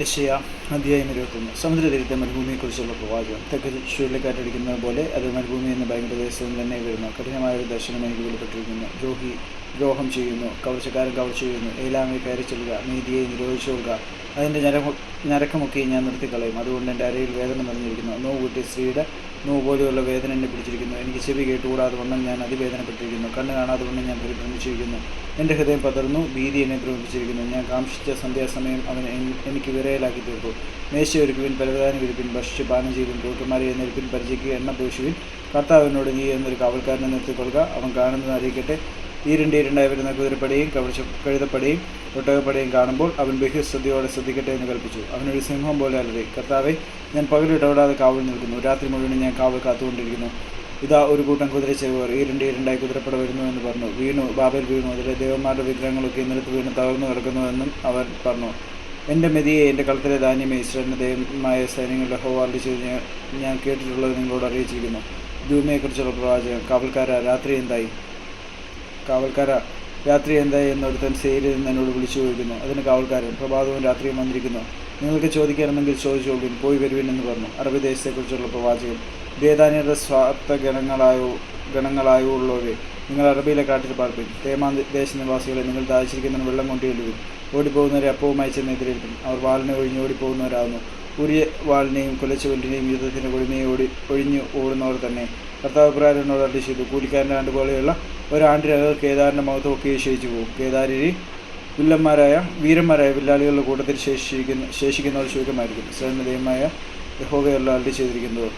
യശയ അധ്യായം ഇരുപത്തൊന്ന്. സമുദ്രതീരത്തെ മരുഭൂമിയെക്കുറിച്ചുള്ള പ്രവാചകം തെക്ക് ചുഴലിക്കാറ്റടിക്കുന്നത് പോലെ അത് മരുഭൂമി എന്ന ഭയങ്കര ദേശവും തന്നെ വരുന്നു. കഠിനമായ ഒരു ദർശനം എനിക്ക് വെളിപ്പെട്ടിരിക്കുന്നു. ദ്രോഹി ദ്രോഹം ചെയ്യുന്നു കവർച്ചക്കാരൻ കവർച്ച ചെയ്യുന്നു. ഏലാമെ കയറി ചെല്ലുക നീതിയെ നിരോധിച്ചു കൊടുക്കുക അതിന്റെ ഞരക്കമൊക്കെ ഞാൻ നിർത്തിക്കളയും. അതുകൊണ്ട് എന്റെ അരയിൽ വേദന നിറഞ്ഞിരിക്കുന്നു. നോ കൂട്ടിയ സ്ത്രീയുടെ നോ പോലെയുള്ള വേദന എന്നെ പിടിച്ചിരിക്കുന്നു. എനിക്ക് ചെവി കേട്ടുകൂടാതെ വണ്ണം ഞാൻ അതിവേദനപ്പെട്ടിരിക്കുന്നു. കണ്ണ് കാണാതെ വണ്ണം ഞാൻ പരിഭ്രമിച്ചിരിക്കുന്നു. എന്റെ ഹൃദയം പതർന്നു ഭീതി എന്നെ ഭ്രമിപ്പിച്ചിരിക്കുന്നു ഞാൻ കാംക്ഷിച്ച സന്ധ്യാസമയം അവൻ എനിക്ക് വിരയലാക്കി തീർത്തു. മേശ ഒരുക്കുവിൻ പലതാനം വിരിപ്പിൻ ഭക്ഷിച്ച് പാനം ചെയ്തും കൂട്ടുമാരെ എന്നെടുപ്പിൻ പരിചയ്ക്ക് എണ്ണ പൂശുവിൻ കർത്താവിനോട് നീ എന്നൊരു കാവൽക്കാരനെ നിർത്തിക്കൊള്ളുക. അവൻ കാണുന്നത് അറിയിക്കട്ടെ. ഈരണ്ട് ഈരണ്ടായി വരുന്ന കുതിരപ്പടിയും കവിച്ച കഴുതപ്പടിയും ഒട്ടകപ്പടിയും കാണുമ്പോൾ അവൻ ബഹുശ്രദ്ധയോടെ ശ്രദ്ധിക്കട്ടെ എന്ന് കൽപ്പിച്ചു. അവനൊരു സിംഹം പോലെ അലറി കർത്താവെ ഞാൻ പകലിടവിടാതെ കാവൽ നിൽക്കുന്നു. രാത്രി മുഴുവൻ ഞാൻ കാവൽ കാത്തുകൊണ്ടിരിക്കുന്നു. ഇതാ ഒരു കൂട്ടം കുതിര കുതിരച്ചെരുവർ ഈരണ്ട് ഈരണ്ടായി കുതിരപ്പട വരുന്നു എന്ന് പറഞ്ഞു. വീണു ബാബൽ വീണു. അതിലെ ദേവന്മാരുടെ വിഗ്രഹങ്ങളൊക്കെ ഇന്നലത്ത് വീണ് തകർന്നു കിടക്കുന്നു എന്നും അവൻ പറഞ്ഞു. എന്റെ മെതിയെ എന്റെ കളത്തിലെ ധാന്യമേ ഇസ്രായേലിന്റെ ദൈവമായ സൈന്യങ്ങളുടെ ഹോവാർഡ് ചെയ്ത് ഞാൻ ഞാൻ കേട്ടിട്ടുള്ളത് നിങ്ങളോട് അറിയിച്ചിരിക്കുന്നു. ധൂമിയെക്കുറിച്ചുള്ള പ്രവാചകം കാവൽക്കാര രാത്രി എന്തായി? കാവൽക്കാര രാത്രി എന്തായി എന്നൊരുത്തൻ സേരിൽ നിന്ന് എന്നോട് വിളിച്ചു ചോദിക്കുന്നു. അതിന് കാവൽക്കാരൻ പ്രഭാതവും രാത്രിയും വന്നിരിക്കുന്നു. നിങ്ങൾക്ക് ചോദിക്കണമെങ്കിൽ ചോദിച്ചോളുവിൻ പോയി വരുവിൻ എന്ന് പറഞ്ഞു. അറബി ദേശത്തെക്കുറിച്ചുള്ള പ്രവാചകൻ ദേദാനിയുടെ സ്വാർത്ഥ ഗണങ്ങളായോ ഗണങ്ങളായോ ഉള്ളവരെ നിങ്ങൾ അറബിയിലെ കാട്ടിൽ പാർപ്പിൻ. തേമാ ദേശനിവാസികളെ നിങ്ങൾ ദാഹിച്ചിരിക്കുന്ന വെള്ളം കൊണ്ട് ചെല്ലുവിൻ ഓടിപ്പോകുന്നവരെ അപ്പവുമായി ചെന്ന് എതിരേൽപ്പിൻ. അവർ വാളിനെ ഒഴിഞ്ഞ് ഓടിപ്പോകുന്നവരാകുന്നു. ഉരിയ വാളിനെയും കുലച്ചുവലിനെയും യുദ്ധത്തിന്റെ കൊടിമയെ ഓടി ഒഴിഞ്ഞ് ഓടുന്നവർ തന്നെ. കർത്താവ് പ്രാരനോട് അടി ചെയ്തു കൂലിക്കാരന്റെ ആണ്ട് പോലെയുള്ള ഒരാണ്ടിനകം കേദാറിന്റെ മഹത്വമൊക്കെ ശേഷിച്ചു പോകും. കേദാരി വില്ലന്മാരായ വീരന്മാരായ വില്ലാളികളുടെ കൂട്ടത്തിൽ ശേഷിക്കുന്ന ശേഷിക്കുന്നവർ സ്വയം ദൈവമായ യഹോഗയുള്ള അടി ചെയ്തിരിക്കുന്നത്